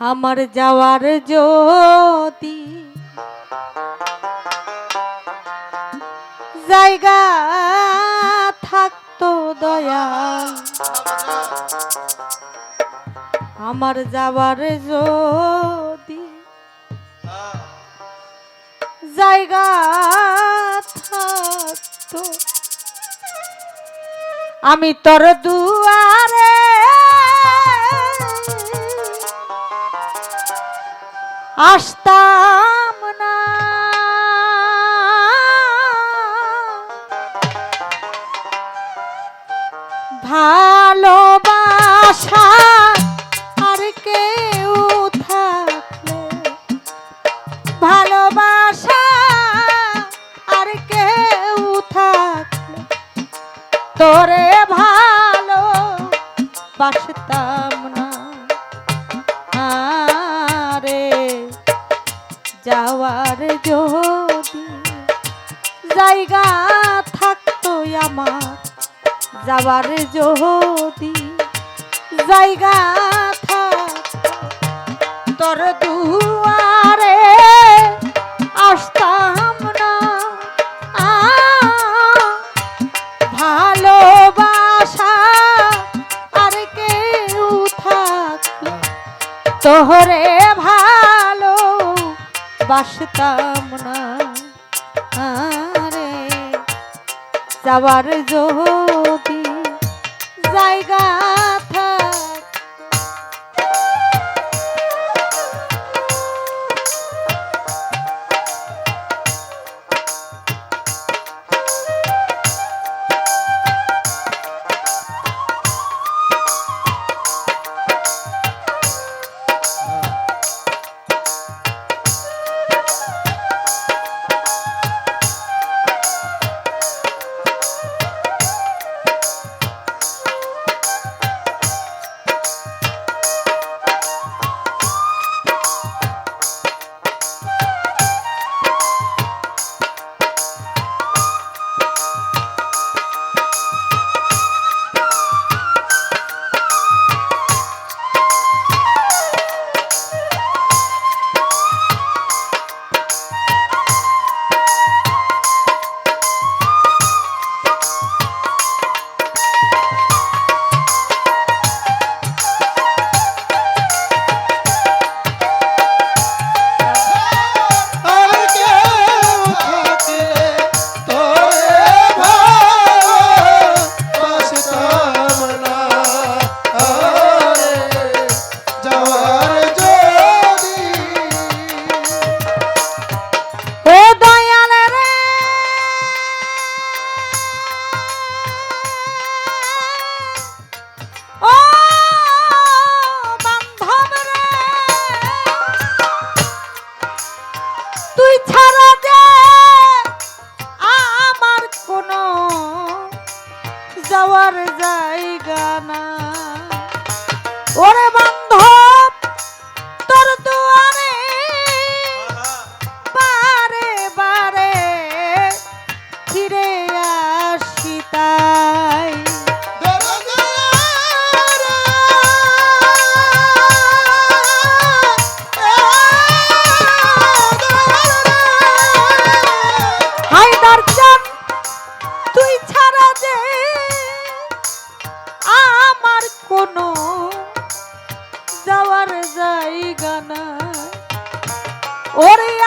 আমার যাওয়ার যদি জায়গা থাকতো দয়াল। আমার যাওয়ার যদি জায়গা থাকতো। আমি তোর দুয়ারে আসতাম না। ভালোবাসা জায়গা থাকতো আমার। যাওয়ার যদি জায়গা তোর দুয়ারে আসতাম না। ভালোবাসা আর কেউ থাকলে তোহরে ভালো বাসতাম না। যাওয়ার যদি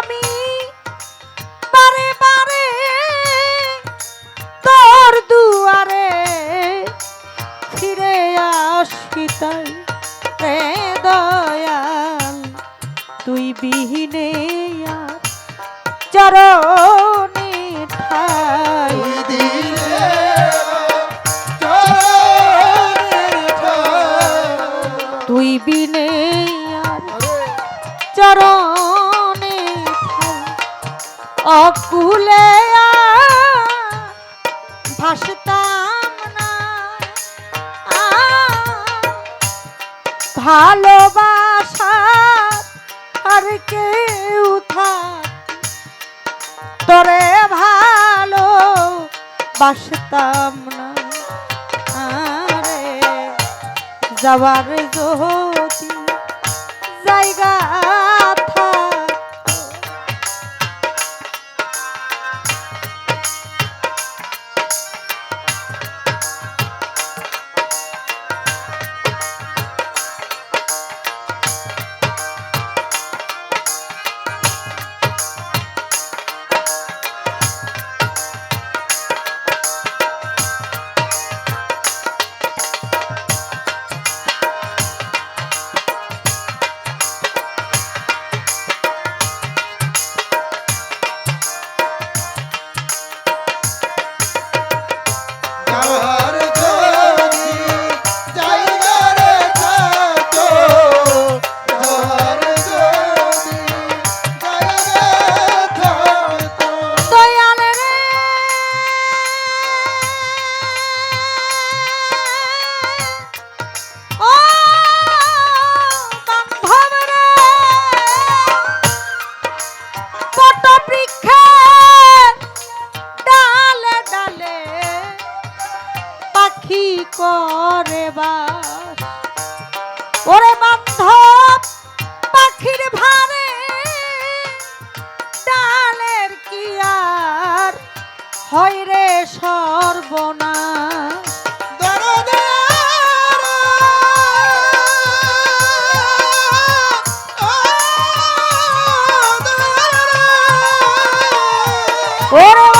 আমি বারে বারে তোর দুয়ারে ফিরে আসি তাই দয়াল। তুই বিহীনে কেউ থাক তরে ভালো বাসতাম না। আরে যাবার যদি ওরে বান্ধব পাখির ভারে ডালের কি আর হয় রে সর্বনা ওরে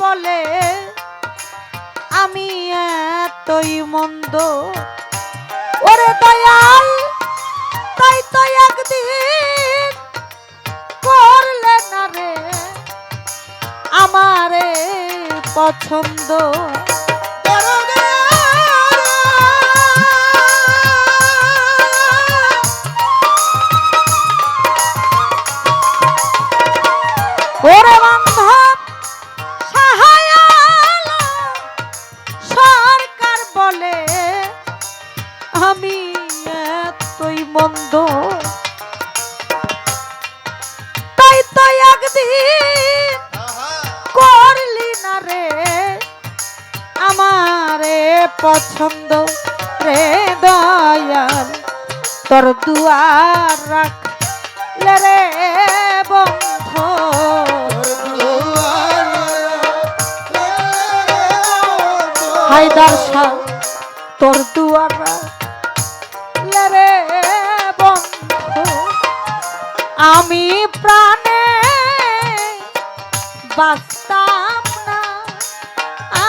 বলে আমি এতই মন্দ। ওরে দয়াল তাই তো একদিন করলে না রে। আমারে পছন্দ। দুয়ার রাখলে রে বন্ধ। হায়দার শাহ তোর দুয়ার বন্ধ। আমি প্রাণে বাঁচতাম না। আ,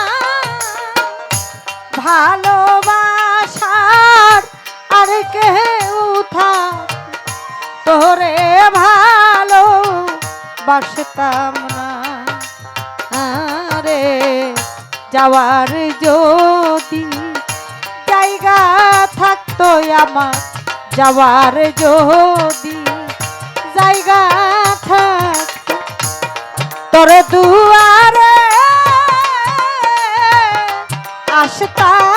বাসতাম না। আরে, যাওয়ার যদি জায়গা থাকতো আমার, যাওয়ার যদি জায়গা থাকতো, তোর দুয়ারে আসতাম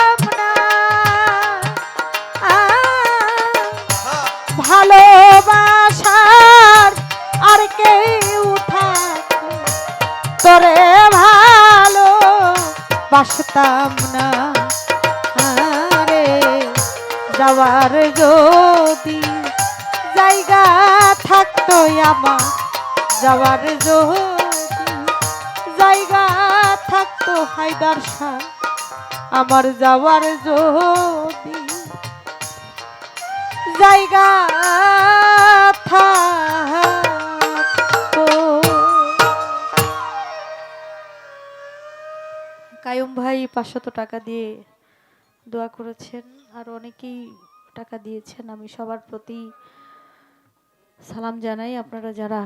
তোরে ভালো, বাসতাম না। আরে যাওয়ার যদি জায়গা থাকতো আমার, যাওয়ার যদি জায়গা থাকতো হায়দার শাহ, আমার যাওয়ার যদি জায়গা থাকতো কায়ুম ভাই পাঁচশত টাকা দিয়ে দোয়া করেছেন, আর অনেকেই টাকা দিয়েছেন। আমি সবার প্রতি সালাম জানাই, আপনারা যারা